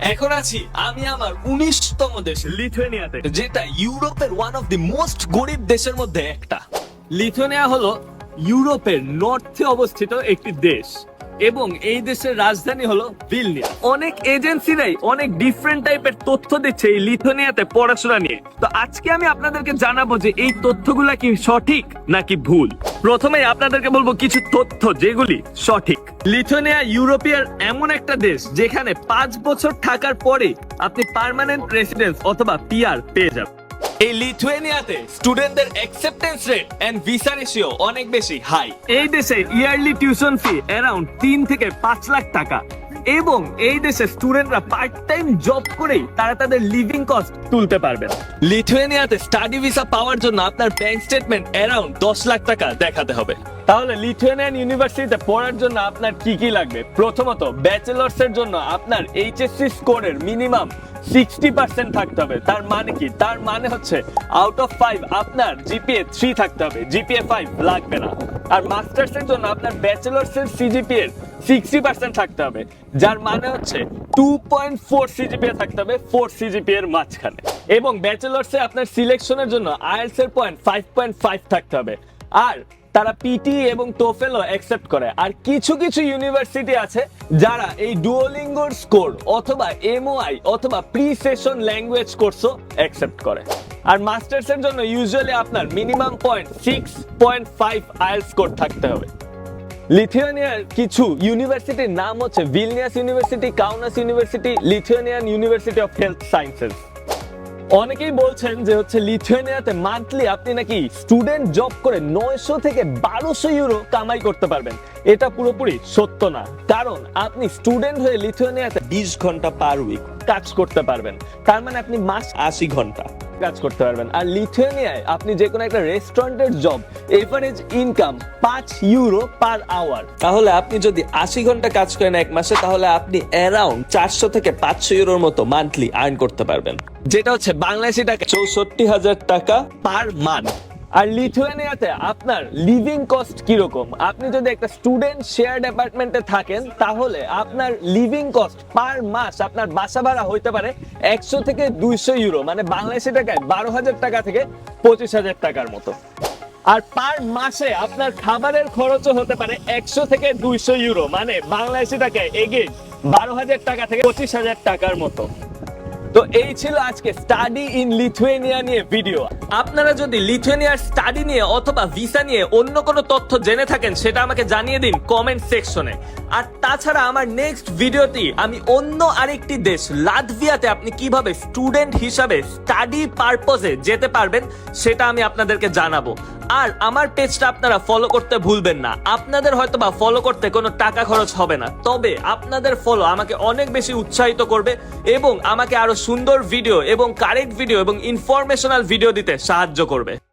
এখন আছি আমি আমার উনিশতম দেশে লিথুয়েনিয়াতে। যেটা ইউরোপের ওয়ান অফ দি মোস্ট গরিব দেশের মধ্যে একটা। লিথুয়েনিয়া হলো ইউরোপের নর্থে অবস্থিত একটি দেশ এবং এই দেশের রাজধানী হলো ভিলনিয়া। অনেক এজেন্সিরাই অনেক ডিফারেন্ট টাইপের তথ্য দিচ্ছে এই লিথুয়েনিয়াতে পড়াশোনা নিয়ে। তো আজকে আমি আপনাদেরকে জানাব যে এই তথ্যগুলা কি সঠিক নাকি ভুল। প্রথমে আপনাদেরকে বলব কিছু তথ্য যেগুলি সঠিক। লিথুয়ানিয়া ইউরোপিয়ার এমন একটা দেশ যেখানে পাঁচ বছর থাকার পরে আপনি পার্মানেন্ট রেসিডেন্স অথবা পিআর পেয়ে যাবেন। এই লিথুয়েনিয়াতে স্টুডেন্টদের acceptance rate and visa ratio অনেক বেশি হাই এই দেশে ইয়ারলি টিউশন ফি অ্যারাউন্ড তিন থেকে পাঁচ লাখ টাকা। এবং এই দেশে স্টুডেন্টরা পার্ট টাইম জব করেই তারা তাদের লিভিং কস্ট তুলতে পারবেন লিথুয়েনিয়াতে স্টাডি ভিসা পাওয়ার জন্য আপনার ব্যাংক স্টেটমেন্ট অ্যারাউন্ড দশ লাখ টাকা দেখাতে হবে। তাহলে লিথুয়েনিয়ান ইউনিভার্সিটিতে পড়ার জন্য আপনার কি কি লাগবে? প্রথমত ব্যাচেলার্স এর জন্য আপনার এইচএসসি স্কোরের মিনিমাম সিক্সটি পার্সেন্ট থাকতে হবে। তার মানে কি? তার মানে হচ্ছে আউট অফ ফাইভ আপনার জিপিএ থ্রি থাকতে হবে। জিপিএ ফাইভ লাগবে না। আর মাস্টার্স এর জন্য আপনার ব্যাচেলার্স এর সিজিপিএ সিক্সটি পার্সেন্ট থাকতে হবে, যার মানে হচ্ছে টু পয়েন্ট ফোর সিজিপিএ থাকতে হবে ফোর এর মাঝখানে। এবং আপনার সিলেকশনের জন্য আইএলস এর পয়েন্ট ফাইভ পয়েন্ট ফাইভ থাকতে হবে। আর তারা পিটি এবং টোফেলও অ্যাকসেপ্ট করে। আর কিছু কিছু ইউনিভার্সিটি আছে যারা এই ডুওলিঙ্গোর স্কোর অথবা এমওআই অথবা প্রি সেশন ল্যাঙ্গুয়েজ কোর্সও অ্যাকসেপ্ট করে। আর মাস্টার্স এর জন্য ইউজুয়ালি আপনার minimum point six point five IL score থাকতে হবে। লিথুয়ানিয়ার কিছু ইউনিভার্সিটির নাম হচ্ছে Vilnius university, Kaunas university, Lithuanian university of health sciences. অনেকেই বলছেন যে হচ্ছে লিথুয়ানিয়াতে মান্থলি আপনি নাকি স্টুডেন্ট জব করে নয়শো থেকে বারোশো ইউরো কামাই করতে পারবেন। এটা পুরোপুরি সত্য না। কারণ আপনি স্টুডেন্ট হয়ে লিথুয়ানিয়াতে বিশ ঘণ্টা পার উইক কাজ করতে পারবেন। তার মানে আপনি মাস আশি ঘণ্টা। কাজ করতে পারবেন। আর লিথুয়ানিয়ায় আপনি যে কোনো একটা রেস্টুরেন্টের জব এভারেজ ইনকাম পাঁচ ইউরো পার আওয়ার তাহলে আপনি যদি আশি ঘণ্টা কাজ করেন এক মাসে তাহলে আপনি অ্যারাউন্ড চারশো থেকে পাঁচশো ইউরোর মতো মান্থলি আর্ন করতে পারবেন। যেটা হচ্ছে বাংলাদেশি টাকা। চৌষট্টি হাজার টাকা পার মান্থ আর লিথুয়ানিয়াতে আপনার লিভিং কস্ট কীরকম? আপনি যদি একটা স্টুডেন্ট শেয়ার অ্যাপার্টমেন্টে থাকেন, তাহলে আপনার লিভিং কস্ট পার মাস আপনার বাসা ভাড়া হইতে পারে একশো থেকে দুইশো ইউরো মানে বাংলাদেশি টাকায় বারো হাজার টাকা থেকে পঁচিশ হাজার টাকার মতো। আর পার মাসে আপনার খাবারের খরচও হতে পারে একশো থেকে দুইশো ইউরো মানে বাংলাদেশি টাকায় এগে বারো হাজার টাকা থেকে পঁচিশ হাজার টাকার মতো। তো এই ছিল আজকে স্টাডি ইন লিথুয়েনিয়া নিয়ে ভিডিও আপনারা যদি লিথুয়েনিয়ার স্টাডি নিয়ে অথবা ভিসা নিয়ে অন্য কোনো তথ্য জেনে থাকেন, সেটা আমাকে জানিয়ে দিন কমেন্ট সেকশনে আর তাছাড়া আমার নেক্সট ভিডিওটি আমি অন্য আরেকটি দেশ লাটভিয়াতে আপনি কীভাবে স্টুডেন্ট হিসাবে স্টাডি পারপজে যেতে পারবেন, সেটা আমি আপনাদেরকে জানাব। আর আমার পেজটা আপনারা ফলো করতে ভুলবেন না। আপনাদের হয়তো বা ফলো করতে কোনো টাকা খরচ হবে না। তবে আপনাদের ফলো আমাকে অনেক বেশি উৎসাহিত করবে এবং আমাকে আরও সুন্দর ভিডিও এবং কারেক্ট ভিডিও এবং ইনফরমেশনাল ভিডিও দিতে সাহায্য করবে।